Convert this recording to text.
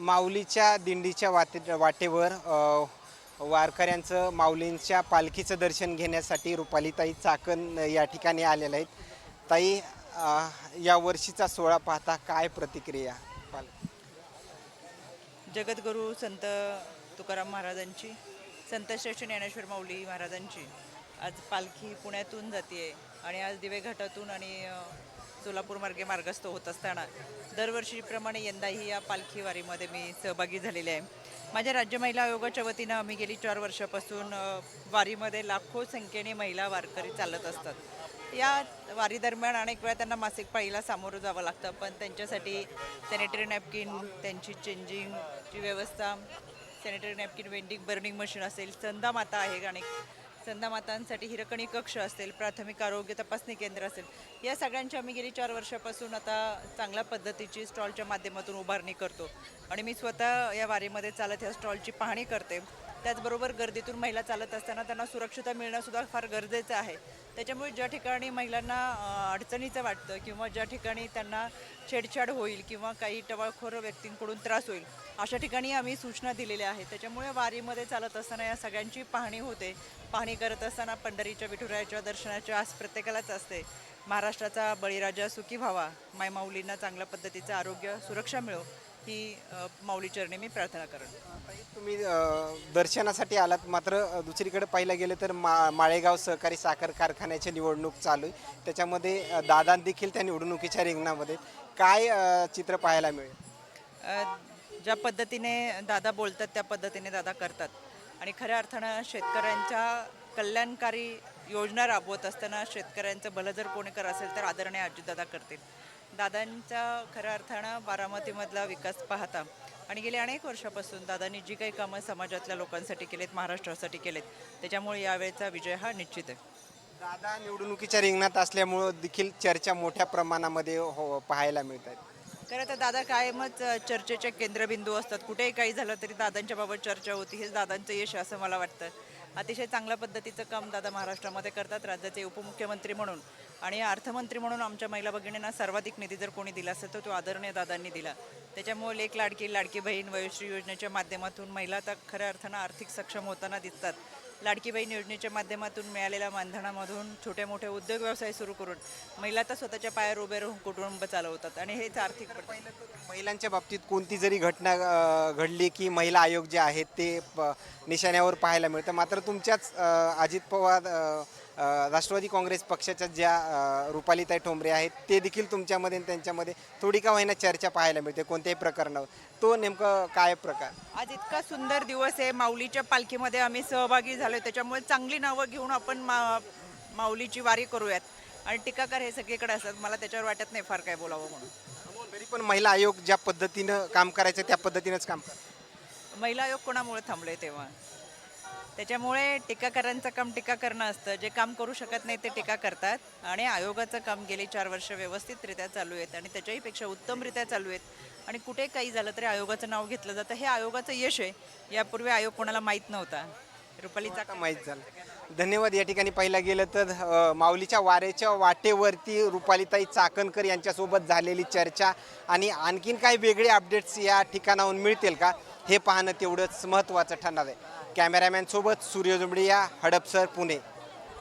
माऊलीच्या दिंडीच्या वाटे वाटेवर वारकऱ्यांचं माऊलींच्या पालखीचं दर्शन घेण्यासाठी रुपालीताई चाकण या ठिकाणी आलेल्या आहेत. ताई या वर्षीचा सोहळा पाहता काय प्रतिक्रिया? पाल- जगद्गुरू संत तुकाराम महाराजांची संतश्रेष्ठ ज्ञानेश्वर माऊली महाराजांची. आज पालखी पुण्यातून जाते आणि आज दिवे घाटातून आणि सोलापूरमार्गे सोलापूर मार्गे मार्गस्थ होत असताना दरवर्षीप्रमाणे यंदाही या पालखी वारीमध्ये मी सहभागी झालेले आहे. माझ्या राज्य महिला आयोगाच्या वतीनं आम्ही गेली चार वर्षापासून वारीमध्ये लाखो संख्येने महिला वारकरी चालत असतात. या वारी दरम्यान अनेक वेळा त्यांना मासिक पाळीला सामोरं जावं लागतं पण त्यांच्यासाठी सॅनिटरी नॅपकिन त्यांची चेंजिंगची व्यवस्था sanitary napkin vending burning machine असेल चंदा माता आहे अनेक संदा मातांसाठी हिरकणी कक्ष असेल प्राथमिक आरोग्य तपासणी केंद्र असेल या सगळ्यांची आम्ही गेली चार वर्षापासून आता चांगल्या पद्धतीची स्टॉलच्या माध्यमातून उभारणी करतो. आणि मी स्वतः या वारीमध्ये चालत ह्या स्टॉलची पाहणी करते. त्याचबरोबर गर्दीतून महिला चालत असताना त्यांना सुरक्षता मिळणंसुद्धा फार गरजेचं आहे. त्याच्यामुळे ज्या ठिकाणी महिलांना अडचणीचं वाटतं किंवा ज्या ठिकाणी त्यांना छेडछाड होईल किंवा काही टवाळखोर व्यक्तींकडून त्रास होईल अशा ठिकाणी आम्ही सूचना दिलेल्या आहेत. त्याच्यामुळे वारीमध्ये चालत असताना या सगळ्यांची पाहणी होते. पाहणी करत असताना पंढरीच्या विठुरायाच्या दर्शनाच्या आस प्रत्येकालाच असते. महाराष्ट्राचा बळीराजा सुखी व्हावा. मायमाऊलींना चांगल्या पद्धतीचं आरोग्य सुरक्षा मिळो. ही माऊली चरणी मी प्रार्थना करेन. तुम्ही अ, दर्शनासाठी आलात. मात्र अ, दुसरीकडे पाहिलं गेलं तर मा माळेगाव सहकारी साखर कारखान्याची निवडणूक चालू आहे. त्याच्यामध्ये अ, दादा देखील त्या निवडणुकीच्या रिंगणामध्ये आहेत. काय अ, चित्र पाहायला मिळेल? अ, ज्या पद्धतीने दादा बोलतात त्या पद्धतीने दादा करतात. आणि खऱ्या अर्थानं शेतकऱ्यांच्या कल्याणकारी योजना राबवत असताना शेतकऱ्यांचं भलं जर कोणी कर असेल तर आदरणीय अजितदादा करतील. दादांच्या खऱ्या अर्थानं बारामतीमधला विकास पाहता. आणि गेल्या अनेक वर्षापासून दादांनी जी काही कामं समाजातल्या लोकांसाठी केलेत महाराष्ट्रासाठी केलेत त्याच्यामुळे यावेळेचा विजय हा निश्चित आहे. दादा निवडणुकीच्या रिंगणात असल्यामुळं देखील चर्चा मोठ्या प्रमाणामध्ये हो पाहायला मिळत आहेत खरं तर दादा कायमच चर्चेचे केंद्रबिंदू असतात. कुठेही काही झालं तरी दादांच्या बाबत चर्चा होती हेच दादांचं यश आहे असं मला वाटतं. अतिशय चांगल्या पद्धतीचं काम दादा महाराष्ट्रामध्ये करतात. राज्याचे उपमुख्यमंत्री म्हणून. आणि अर्थमंत्री म्हणून आमच्या महिला भगिनींना सर्वाधिक निधी जर कोणी दिला असेल तर तो आदरणीय दादांनी दिला. त्याच्यामुळे लेख लाडकी लाडकी बहीण वयोश्री योजनेच्या माध्यमातून महिला आता खऱ्या अर्थानं आर्थिक सक्षम होताना दिसतात. लाडकी बहीण योजनेच्या माध्यमातून मिळालेल्या मानधनामधून छोटे मोठे उद्योग व्यवसाय सुरू करून महिला तर स्वतःच्या पायावर उभे राहून कुटुंब चालवतात आणि हेच आर्थिक महिलांच्या बाबतीत कोणती जरी घटना घडली की महिला आयोग जे आहेत ते निशाण्यावर पाहायला मिळतं. मात्र तुमच्याच अजित पवार राष्ट्रवादी काँग्रेस पक्षाच्या ज्या रुपालीताई ठोंबरे आहेत ते देखील तुमच्यामध्ये आणि त्यांच्यामध्ये थोडी का होईना चर्चा पाहायला मिळते कोणत्याही प्रकरणावर. तो नेमकं काय प्रकार? आज इतका सुंदर दिवस आहे. माऊलीच्या पालखीमध्ये आम्ही सहभागी झालो त्याच्यामुळे चांगली नावं घेऊन आपण मा माऊलीची वारी करूयात. आणि टीकाकार हे सगळीकडे असतात. मला त्याच्यावर वाटत नाही फार काय बोलावं म्हणून. तरी पण महिला आयोग ज्या पद्धतीनं काम करायचं त्या पद्धतीनंच काम महिला आयोग कोणामुळे थांबले तेव्हा? त्याच्यामुळे टीकाकारांचं काम टीका करणं असतं. जे काम करू शकत नाही ते टीका करतात. आणि आयोगाचं काम गेली चार वर्ष व्यवस्थितरित्या चालू आहेत आणि त्याच्याहीपेक्षा उत्तमरित्या चालू आहेत. आणि कुठे काही झालं तरी आयोगाचं नाव घेतलं जातं. हे आयोगाचं यश आहे. यापूर्वी आयोग कोणाला माहीत नव्हता. रुपालीचा काम माहीत झालं? धन्यवाद. या ठिकाणी पाहिलं गेलं तर माऊलीच्या वारेच्या वाटेवरती रुपालीताई चाकणकर यांच्यासोबत झालेली चर्चा आणि आणखीन काही वेगळे अपडेट्स या ठिकाणाहून मिळतील का? हे पाहणं तेवढंच महत्त्वाचं ठरणार आहे. कॅमेरामॅनसोबत सूर्य जुंबडिया हडपसर पुणे.